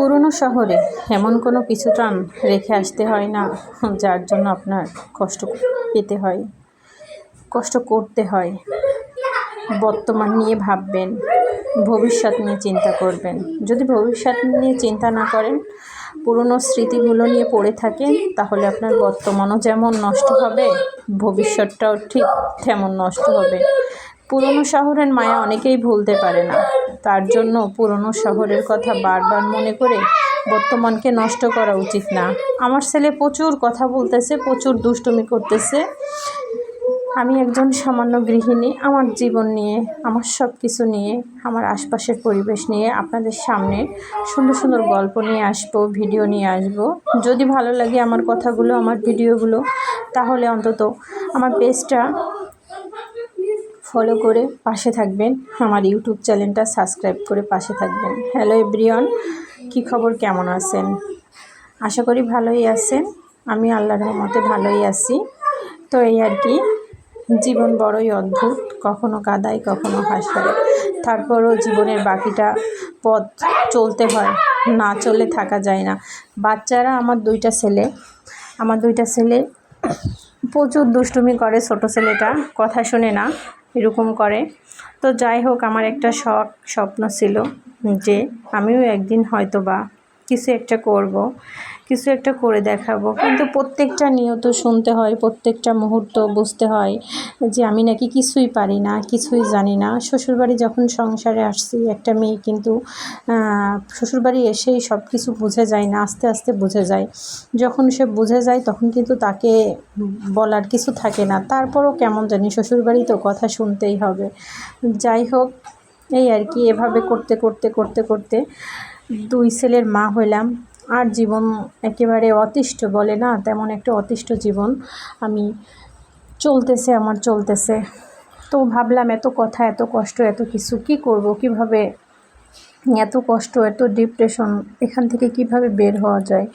পুরনো শহরে এমন কোনো কিছু পিছুটান রেখে আসতে হয় না, যার জন্য আপনার কষ্ট পেতে হয়, কষ্ট করতে হয়। বর্তমান নিয়ে ভাববেন, ভবিষ্যৎ নিয়ে চিন্তা করবেন। যদি ভবিষ্যৎ নিয়ে চিন্তা না করেন, পুরনো স্মৃতিগুলো নিয়ে পড়ে থাকেন, তাহলে আপনার বর্তমানও যেমন নষ্ট হবে, ভবিষ্যৎটাও ঠিক তেমন নষ্ট হবে। পুরনো শহরের মায়া অনেকেই ভুলতে পারে না। তার জন্য পুরনো শহরের কথা বারবার মনে করে বর্তমানকে নষ্ট করা উচিত না। আমার ছেলে প্রচুর কথা বলতেছে, প্রচুর দুষ্টুমি করতেছে। আমি একজন সামান্য গৃহিণী। আমার জীবন নিয়ে, আমার সব কিছু নিয়ে, আমার আশপাশের পরিবেশ নিয়ে, আপনাদের সামনে সুন্দর সুন্দর গল্প নিয়ে আসব, ভিডিও নিয়ে আসব। যদি ভালো লাগে আমার কথাগুলো, আমার ভিডিওগুলো, তাহলে অন্তত আমার পেজটা ফলো করে পাশে থাকবেন। আমার ইউটিউব চ্যানেলটা সাবস্ক্রাইব করে পাশে থাকবেন। হ্যালো এভরিওয়ান, কী খবর? কেমন আছেন? আশা করি ভালোই আছেন। আমি আল্লাহর রহমতে ভালোই আছি। তো এই আর কি, জীবন বড়ই অদ্ভুত, কখনো কাদায়, কখনো হাসায় তারপরও জীবনের বাকিটা পথ চলতে হয়, না চলে থাকা যায় না। বাচ্চারা, আমার দুইটা ছেলে। আমার দুইটা ছেলে প্রচুর দুষ্টুমি করে ছোট ছেলেটা, কথা শুনে না। এরকম করে। তো যাই হোক, আমার একটা শখ, স্বপ্ন ছিল যে আমিও একদিন হয়তো বা কিছু একটা করব, কিছু একটা করে দেখাবো। কিন্তু প্রত্যেকটা নিয়ত শুনতে হয়, প্রত্যেকটা মুহূর্ত বুঝতে হয় যে আমি নাকি কিছুই পারি না, কিছুই জানি না। শ্বশুরবাড়ি যখন সংসারে আসছি, একটা মেয়ে কিন্তু শ্বশুরবাড়ি এসেই সব কিছু বুঝে যায় না, আস্তে আস্তে বুঝে যায়। যখন সে বুঝে যায়, তখন কিন্তু তাকে বলার কিছু থাকে না। তারপরও কেমন জানি শ্বশুরবাড়ি তো কথা শুনতেই হবে। যাই হোক, এই আর কি, এভাবে করতে করতে করতে করতে দুই ছেলের মা হইলাম। আর জীবন একেবারে অতিষ্ঠ বলে না, তেমন একটা অতিষ্ঠ জীবন আমি চলতেছে, আমার চলতেছে। তো ভাবলাম, এত কথা, এত কষ্ট, এত কিছু কি করব? কীভাবে, এত কষ্ট, এত ডিপ্রেশন এখান থেকে কীভাবে বের হওয়া যায়?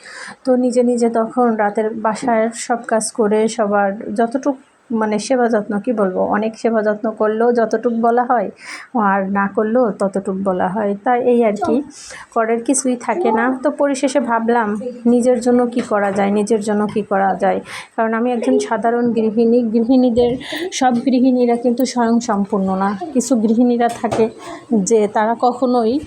তো নিজে নিজে তখন রাতের বাসায় সব কাজ করে, সবার যতটুকু মানে সেবা যত্ন, কি বলব? অনেক সেবা যত্ন করলেও যতটুক বলা হয় আর না করলেও ততটুক বলা হয়। তাই এই আর কি। করার কিছুই থাকে না। তো পরিশেষে ভাবলাম, নিজের জন্য কি করা যায়? নিজের জন্য কি করা যায়? কারণ আমি একজন সাধারণ গৃহিণী। গৃহিণীদের, সব গৃহিণীরা কিন্তু স্বয়ং সম্পূর্ণ না। কিছু গৃহিণীরা থাকে যে তারা কখনোই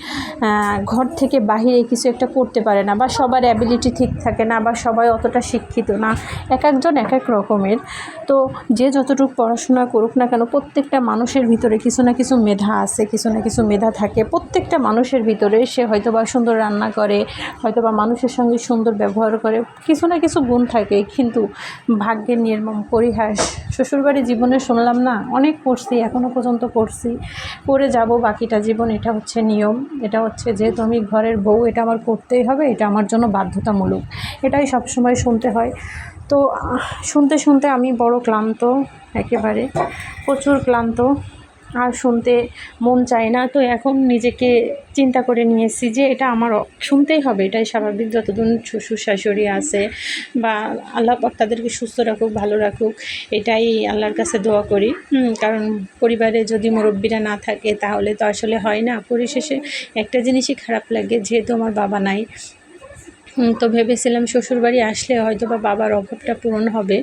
ঘর থেকে বাহিরে কিছু একটা করতে পারে না বা সবার অ্যাবিলিটি ঠিক থাকে না বা সবাই অতটা শিক্ষিত না। এক একজন এক এক রকমের। তো যে যতটুকু পড়াশোনা করুক না কেন, প্রত্যেকটা মানুষের ভিতরে কিছু না কিছু মেধা আছে, কিছু না কিছু মেধা থাকে। প্রত্যেকটা মানুষের ভিতরে সে হয়তো বা সুন্দর রান্না করে হয়তো বা মানুষের সঙ্গে সুন্দর ব্যবহার করে, কিছু না কিছু গুণ থাকে। কিন্তু ভাগ্যের নির্মম পরিহাস শ্বশুরবাড়ি জীবনে শুনলাম না, অনেক পড়ছি এখনও পর্যন্ত পড়ছি। পড়ে যাব বাকিটা জীবন, এটা হচ্ছে নিয়ম। এটা হচ্ছে যেহেতু আমি ঘরের বউ, এটা আমার করতেই হবে, এটা আমার জন্য বাধ্যতামূলক। এটাই সবসময় শুনতে হয়। তো শুনতে শুনতে আমি বড় ক্লান্ত, একেবারে প্রচুর ক্লান্ত। আর শুনতে মন চায় না। তো এখন নিজেকে চিন্তা করে নিয়েছি যে এটা আমার শুনতেই হবে, এটাই স্বাভাবিক। যতদিন শ্বশুর শাশুড়ি আছে বা আল্লাহ তাদেরকে সুস্থ রাখুক, ভালো রাখুক, এটাই আল্লাহর কাছে দোয়া করি। কারণ পরিবারে যদি মুরব্বীরা না থাকে তাহলে তো আসলে হয় না। পরিশেষে একটা জিনিসই খারাপ লাগে, যেহেতু আমার বাবা নাই তো ভেবেছিলাম শ্বশুরবাড়ি আসলে হয়তো বা বাবার অভাবটা পূরণ হবে।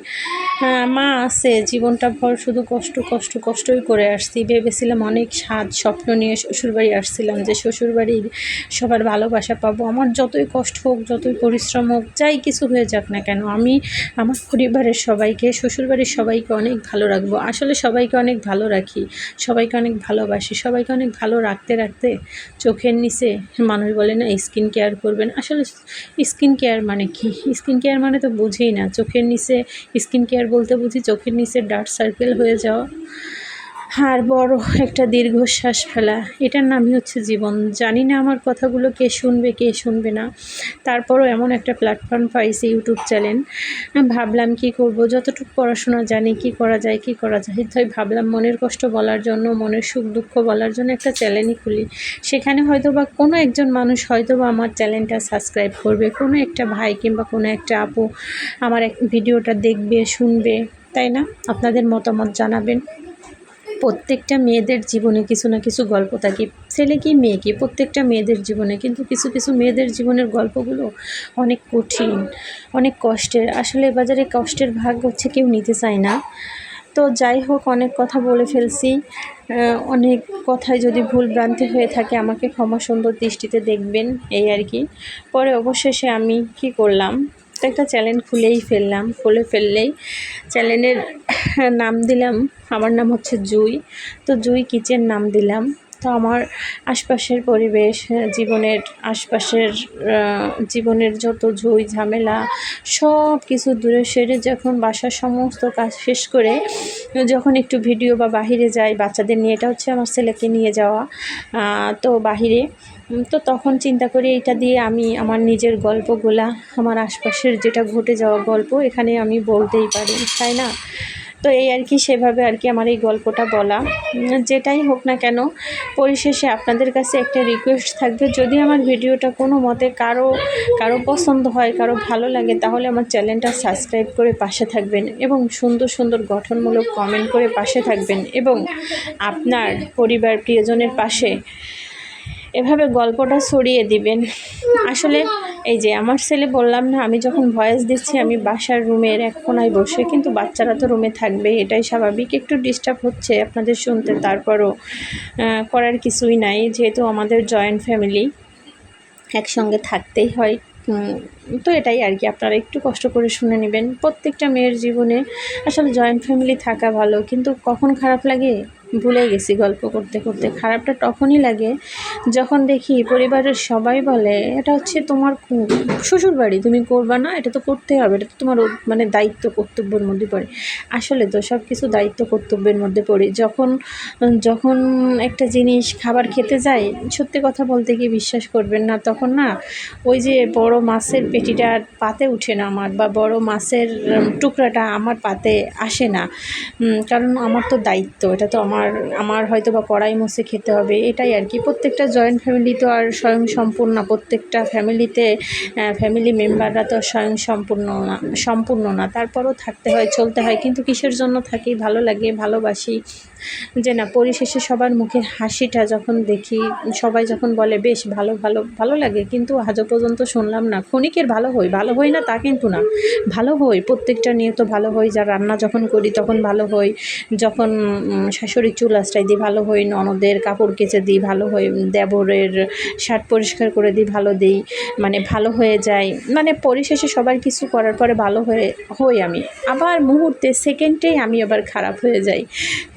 মা আছে, জীবনটা ভর শুধু কষ্ট কষ্ট, কষ্টই করে আসছি। ভেবেছিলাম অনেক স্বাদ স্বপ্ন নিয়ে শ্বশুরবাড়ি আসছিলাম যে শ্বশুরবাড়ির সবার ভালোবাসা পাবো। আমার যতই কষ্ট হোক, যতই পরিশ্রম হোক, যাই কিছু হয়ে যাক না কেন, আমি, আমার পরিবারের সবাইকে, শ্বশুরবাড়ির সবাইকে অনেক ভালো রাখব। আসলে সবাইকে অনেক ভালো রাখি, সবাইকে অনেক ভালোবাসি, সবাইকে অনেক ভালো রাখতে রাখতে চোখের নিচে মানুষ বলে না স্কিন কেয়ার করবেন। আসলে স্কিন কেয়ার মানে কি? স্কিন কেয়ার মানে তো বুঝেই না। চোখের নিচে স্কিন কেয়ার বলতে বুঝি চোখের নিচে ডার্ক সার্কেল হয়ে যাওয়া। আর বড় একটা দীর্ঘশ্বাস ফেলা। এটার নামই হচ্ছে জীবন। জানি না আমার কথাগুলো কে শুনবে কে শুনবে না। তারপরও এমন একটা প্ল্যাটফর্ম পাইছি ইউটিউব চ্যানেল ভাবলাম কি করব? যতটুকু পড়াশোনা জানি কি করা যায়, কি করা যায়। তাই ভাবলাম মনের কষ্ট বলার জন্য, মনের সুখ দুঃখ বলার জন্য একটা চ্যানেলই খুলি। সেখানে হয়তো বা কোনো একজন মানুষ হয়তো বা আমার চ্যানেলটা সাবস্ক্রাইব করবে। কোনো একটা ভাই কিংবা কোনো একটা আপু আমার এক ভিডিওটা দেখবে, শুনবে। তাই না? আপনাদের মতামত জানাবেন। প্রত্যেকটা মেয়েদের জীবনে কিছু না কিছু গল্প থাকে। ছেলে কি মেয়ে কি? প্রত্যেকটা মেয়েদের জীবনে, কিন্তু কিছু কিছু মেয়েদের জীবনের গল্পগুলো অনেক কঠিন, অনেক কষ্টের। আসলে বাজারে কষ্টের ভাগ হচ্ছে কেউ নিতে চায় না। তো যাই হোক, অনেক কথা বলে ফেলছি। অনেক কথায় যদি ভুল ভ্রান্তি হয়ে থাকে, আমাকে ক্ষমা সুন্দর দৃষ্টিতে দেখবেন, এই আর কি। পরে অবশেষে আমি কি করলাম? একটা চ্যানেল খুলেই ফেললাম, খুলে ফেললেই চ্যানেলের নাম দিলাম। আমার নাম হচ্ছে জুই। তো জুই কিচেন নাম দিলাম। তো আমার আশপাশের পরিবেশ, জীবনের আশপাশের জীবনের যত ঝুই, ঝামেলা সব কিছু দূরে সেরে যখন বাসার সমস্ত কাজ শেষ করে যখন একটু ভিডিও বা বাহিরে যাই, বাচ্চাদের নিয়ে, এটা হচ্ছে আমার ছেলেকে নিয়ে যাওয়া তো বাহিরে। তো তখন চিন্তা করি এটা দিয়ে আমি আমার নিজের গল্পগুলা, আমার আশপাশের যেটা ঘটে যাওয়া গল্প, এখানে আমি বলতেই পারি, তাই না? তো এই আর কি সেভাবে আর কি আমার এই গল্পটা বলা। যেটাই হোক না কেন, পরিশেষে আপনাদের কাছে একটা রিকোয়েস্ট থাকবে। যদি আমার ভিডিওটা কোনো মতে কারও কারও পছন্দ হয়, কারও ভালো লাগে, তাহলে আমার চ্যানেলটা সাবস্ক্রাইব করে পাশে থাকবেন এবং সুন্দর সুন্দর গঠনমূলক কমেন্ট করে পাশে থাকবেন এবং আপনার পরিবার, প্রিয়জনের পাশে এভাবে গল্পটা ছড়িয়ে দিবেন। আসলে এই যে আমার ছেলে বললাম না, আমি যখন ভয়েস দিচ্ছি, আমি বাসার রুমের এক কোনায় বসে, কিন্তু বাচ্চারা তো রুমে থাকবে, এটাই স্বাভাবিক। একটু ডিস্টার্ব হচ্ছে আপনাদের শুনতে, তারপরও করার কিছুই নাই, যেহেতু আমাদের জয়েন্ট ফ্যামিলি একসঙ্গে থাকতেই হয় তো এটাই আর কি, আপনারা একটু কষ্ট করে শুনে নেবেন। প্রত্যেকটা মেয়ের জীবনে আসলে জয়েন্ট ফ্যামিলি থাকা ভালো, কিন্তু কখন খারাপ লাগে? ভুলে গেছি গল্প করতে করতে। খারাপটা তখনই লাগে যখন দেখি পরিবারের সবাই বলে, এটা হচ্ছে তোমার শ্বশুর বাড়ি তুমি করবা না, এটা তো করতে হবে, এটা তো তোমার মানে দায়িত্ব কর্তব্যের মধ্যে পড়ে। আসলে তো সব কিছু দায়িত্ব কর্তব্যের মধ্যে পড়ে। যখন যখন একটা জিনিস খাবার খেতে যায় সত্যি কথা বলতে গিয়ে বিশ্বাস করবেন না, তখন না ওই যে বড় মাছের পেটিটা পাতে উঠে না আমার বা বড় মাছের টুকরাটা আমার পাতে আসে না। কারণ আমার তো দায়িত্ব, এটা তো আমার আমার আমার হয়তো বা কড়াই মুছে খেতে হবে, এটাই আর কি। প্রত্যেকটা জয়েন্ট ফ্যামিলি তো আর স্বয়ং সম্পূর্ণ, প্রত্যেকটা ফ্যামিলিতে ফ্যামিলি মেম্বাররা তো স্বয়ং সম্পূর্ণ না সম্পূর্ণ না। তারপরও থাকতে হয়, চলতে হয়, কিন্তু কিসের জন্য থাকি? ভালো লাগে, ভালোবাসি। যে না, পরিশেষে সবার মুখের হাসিটা যখন দেখি, সবাই যখন বলে, বেশ, ভালো ভালো ভালো লাগে। কিন্তু আজও পর্যন্ত শুনলাম না, ক্ষণিকের ভালো হই ভালো হই না তা কিন্তু না। ভালো হই, প্রত্যেকটা নিয়ে তো ভালো হই, যা রান্না যখন করি তখন ভালো হই, যখন শাশুড়ির চুল আশ্রাই দিই ভালো হই, ননদের কাপড় কেচে দিই ভালো হই, দেবরের শার্ট পরিষ্কার করে দিই ভালো দিই মানে ভালো হয়ে যায় মানে পরিশেষে সবার কিছু করার পরে ভালো হয়ে, হই আমি। আবার মুহূর্তে, সেকেন্ডেই আমি আবার খারাপ হয়ে যাই।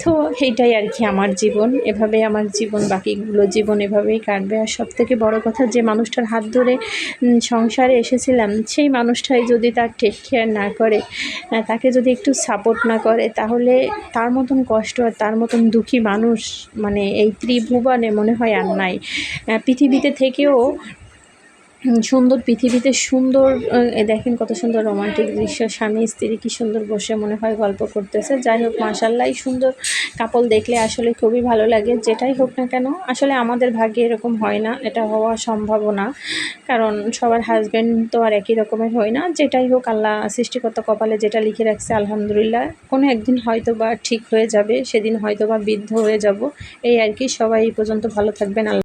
তো এইটাই আর কি আমার জীবন। এভাবে আমার জীবন, বাকিগুলো জীবন এভাবেই কাটবে। আর সব থেকে বড় কথা, যে মানুষটার হাত ধরে সংসারে এসেছিলাম, সেই মানুষটাই যদি তার টেক কেয়ার না করে তাকে যদি একটু সাপোর্ট না করে, তাহলে তার মতন কষ্ট আর তার মতন দুঃখী মানুষ মানে এই ত্রিভুবনে মনে হয় আর নাই। পৃথিবীতে থেকেও সুন্দর পৃথিবীতে সুন্দর দেখেন কত সুন্দর রোমান্টিক দৃশ্য। স্বামী, স্ত্রী কি সুন্দর বসে মনে হয় গল্প করতেছে। যাই হোক মাসাল্লাই সুন্দর কাপল দেখলে আসলে খুবই ভালো লাগে। যেটাই হোক না কেন, আসলে আমাদের ভাগ্যে এরকম হয় না। এটা হওয়া সম্ভব না কারণ সবার হাজব্যান্ড তো আর একই রকমের হয় না। যেটাই হোক, আল্লাহ সৃষ্টিকর্তা কপালে যেটা লিখে রাখছে, আলহামদুলিল্লাহ। কোনো একদিন হয়তো বা ঠিক হয়ে যাবে, সেদিন হয়তো বা বৃদ্ধ হয়ে যাব। এই আর কি। সবাই এই পর্যন্ত ভালো থাকবেন। আল্লাহ